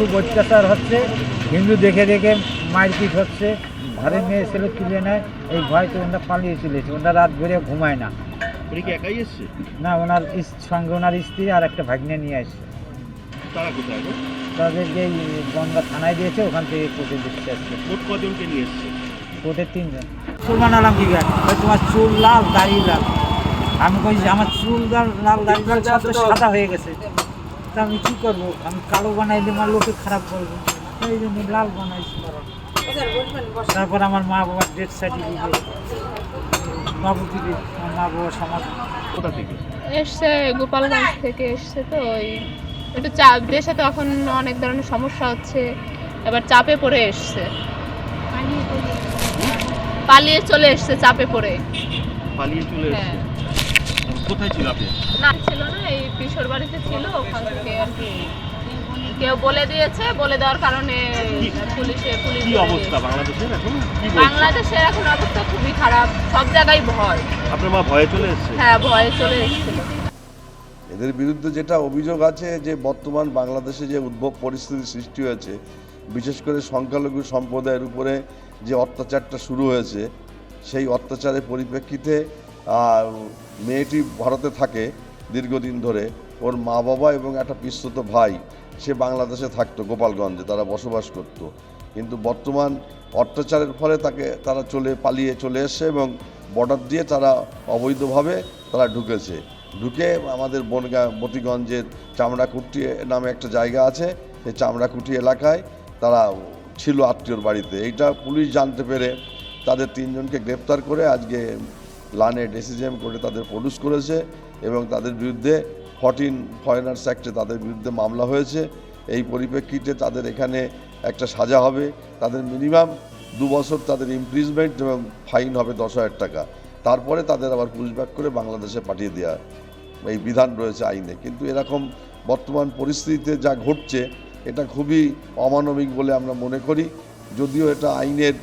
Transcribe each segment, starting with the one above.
খুব অত্যাচার হচ্ছে। হিন্দু দেখে দেখে মারপিট হচ্ছে। ঘরে মেয়ে ছেলে তুলে নেয়। এই ভয় তো ওনারা পালিয়ে চলেছে ওনারা রাত ভরে ঘুমায় না। উনি কি একাই এসছে? না ওনার সঙ্গে ওনার স্ত্রী আর একটা ভাগ্নে নিয়ে আসছে তারা কোথায় গো? তাদেরকে এই গঙ্গা থানায় দিয়েছে ওখান থেকে কোর্টে দিচ্ছে আসছে মোট কজনকে নিয়ে এসছে? কোর্টের তিনজন। সুলমান আলম কি তোমার চুল লাল দাড়ি লাল। আমি কইছি আমার চুল লাল লাল দাড়ি লাল সাদা হয়ে গেছে। তা আমি কি করব? আমি কালো বানাই দিই আমার লোকে খারাপ করব। এই জন্য লাল বানাইছি তারপর আমার মা বাবার ডেথ সার্টিফিকেট নবদ্বীপে আমার মা বাবা সমাজ। কোথা থেকে? এসছে গোপালগঞ্জ থেকে এসছে তো ওই একটু চাপ দেশে তো এখন অনেক ধরনের সমস্যা হচ্ছে। এবার চাপে পড়ে এসছে। পালিয়ে চলে এসছে চাপে পড়ে। পালিয়ে চলে হ্যাঁ। এসছে? কোথায় ছিল আপনি? না ছিল না এই কিশোর বাড়িতে ছিল ওখান থেকে আর কি। কেউ বলে দিয়েছে বলে দেওয়ার কারণে পুলিশে পুলিশ কি অবস্থা দিয়েছে। বাংলাদেশের এখন? বাংলাদেশের এখন অবস্থা খুবই খারাপ সব জায়গায় ভয়। আপনার মা ভয়ে চলে এসছে? হ্যাঁ ভয়ে চলে এসেছিল এদের বিরুদ্ধে যেটা অভিযোগ আছে যে বর্তমান বাংলাদেশে যে উদ্ভব পরিস্থিতি সৃষ্টি হয়েছে বিশেষ করে সংখ্যালঘু সম্প্রদায়ের উপরে যে অত্যাচারটা শুরু হয়েছে সেই অত্যাচারের পরিপ্রেক্ষিতে মেয়েটি ভারতে থাকে দীর্ঘদিন ধরে। ওর মা বাবা এবং একটা পিস্তুত ভাই, সে বাংলাদেশে থাকতো, গোপালগঞ্জে, তারা বসবাস করত। কিন্তু বর্তমান অত্যাচারের ফলে তাকে, তারা চলে, পালিয়ে চলে এসছে এবং বর্ডার দিয়ে তারা অবৈধভাবে তারা ঢুকেছে। ঢুকে আমাদের বনগা মতিগঞ্জের চামড়াকুটি নামে একটা জায়গা আছে, সেই চামড়াকুটি এলাকায় তারা ছিল আত্মীয়র বাড়িতে। এইটা পুলিশ জানতে পেরে তাদের তিনজনকে গ্রেপ্তার করে আজকে লানে ডেসিজিএম করে তাদের প্রডিউস করেছে এবং তাদের বিরুদ্ধে ফর্টিন ফরেনার্স অ্যাক্টে তাদের বিরুদ্ধে মামলা হয়েছে। এই পরিপ্রেক্ষিতে তাদের এখানে একটা সাজা হবে। তাদের মিনিমাম দু বছর তাদের ইমপ্রিজমেন্ট এবং ফাইন হবে দশ হাজার টাকা। তারপরে তাদের আবার পুশব্যাক করে বাংলাদেশে পাঠিয়ে দেওয়া এই বিধান রয়েছে আইনে। কিন্তু এরকম বর্তমান পরিস্থিতিতে যা ঘটছে, এটা খুবই অমানবিক বলে আমরা মনে করি। যদিও এটা আইনের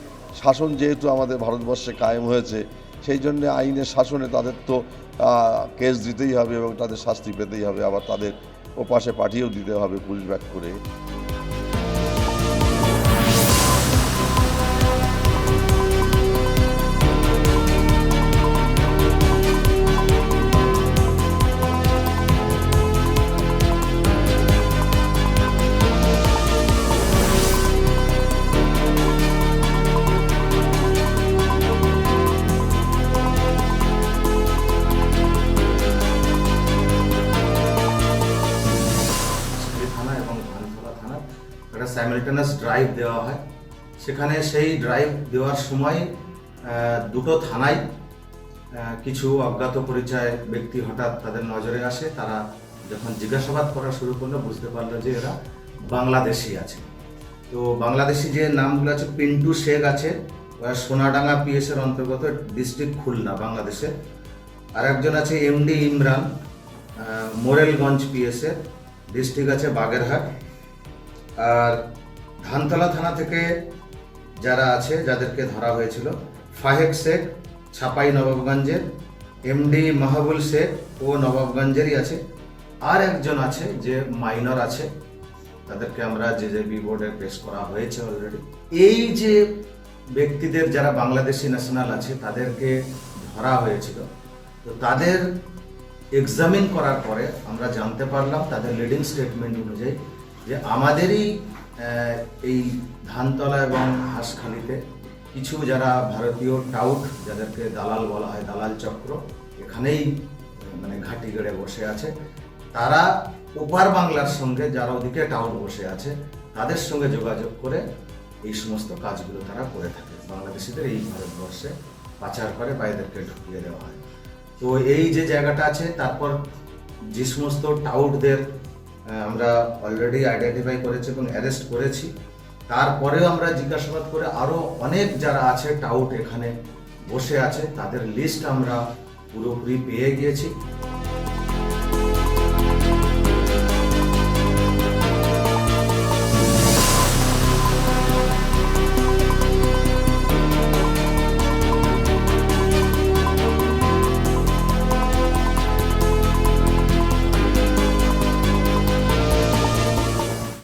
শাসন যেহেতু আমাদের ভারতবর্ষে কায়েম হয়েছে সেই জন্য আইনের শাসনে তাদের তো কেস দিতেই হবে এবং তাদের শাস্তি পেতেই হবে। আবার তাদের ও পাশে পাঠিয়েও দিতে হবে পুলিশ ব্যাক করে। একটা স্যামিলটেনাস ড্রাইভ দেওয়া হয়। সেখানে সেই ড্রাইভ দেওয়ার সময় দুটো থানায় কিছু অজ্ঞাত পরিচয় ব্যক্তি হঠাৎ তাদের নজরে আসে। তারা যখন জিজ্ঞাসাবাদ করা শুরু করল, বুঝতে পারল যে এরা বাংলাদেশি আছে। তো বাংলাদেশি যে নামগুলো আছে, পিন্টু শেখ আছে সোনাডাঙ্গা পিএস এর অন্তর্গত ডিস্ট্রিক্ট খুলনা, বাংলাদেশে। আর একজন আছে MD Imran Morrelganj P S এর ডিস্ট্রিক্ট আছে বাগেরহাট। আর ধানতলা থানা থেকে যারা আছে, যাদেরকে ধরা হয়েছিল, ফাহেক শেখ, ছাপাই নবাবগঞ্জের এমডি মাহবুল শেখ ও নবাবগঞ্জেরই আছে। আর একজন আছে যে মাইনর আছে, তাদেরকে আমরা যে যে বি বোর্ডে পেশ করা হয়েছে অলরেডি এই যে ব্যক্তিদের যারা বাংলাদেশি ন্যাশনাল আছে, তাদেরকে ধরা হয়েছিল। তো তাদের এক্সামিন করার পরে আমরা জানতে পারলাম, তাদের লিডিং স্টেটমেন্ট অনুযায়ী যে আমাদেরই এই ধানতলা এবং হাঁসখালিতে কিছু যারা ভারতীয় টাউট, যাদেরকে দালাল বলা হয়, দালাল চক্র, এখানেই মানে ঘাঁটি গড়ে বসে আছে। তারা ওপার বাংলার সঙ্গে যারা ওদিকে টাউট বসে আছে, তাদের সঙ্গে যোগাযোগ করে এই সমস্ত কাজগুলো তারা করে থাকে। বাংলাদেশিদের এই ভারতবর্ষে পাচার করে বা এদেরকে ঢুকিয়ে দেওয়া হয়। তো এই যে জায়গাটা আছে, তারপর যে সমস্ত টাউটদের আমরা অলরেডি আইডেন্টিফাই করেছি এবং অ্যারেস্ট করেছি। তারপরেও আমরা জিজ্ঞাসাবাদ করে আরও অনেক যারা আছে টাউট এখানে বসে আছে, তাদের লিস্ট আমরা পুরোপুরি পেয়ে গিয়েছি।